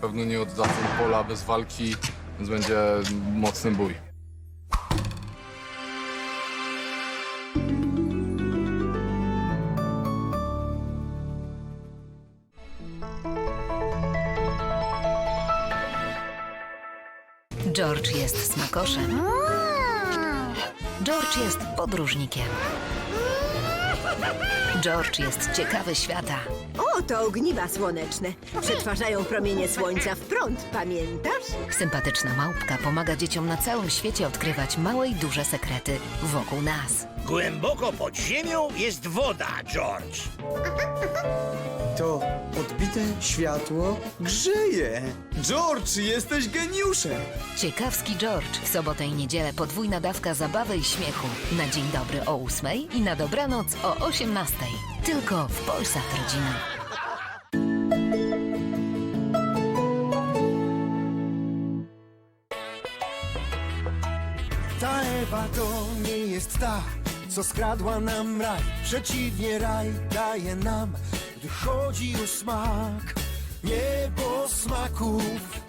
pewno nie oddadzą pola bez walki, więc będzie mocny bój. George jest smakoszem. George jest podróżnikiem. George jest ciekawy świata. O, to ogniwa słoneczne. Przetwarzają promienie słońca w prąd, pamiętasz? Sympatyczna małpka pomaga dzieciom na całym świecie odkrywać małe i duże sekrety wokół nas. Głęboko pod ziemią jest woda, George. To światło grzeje. George, jesteś geniuszem. Ciekawski George. W sobotę i niedzielę podwójna dawka zabawy i śmiechu. Na dzień dobry o 8 i na dobranoc o 18. Tylko w Polsat Rodzina. Ta Ewa to nie jest ta, co skradła nam raj. Przeciwnie, raj daje nam, gdy chodzi o smak. Niebo smaków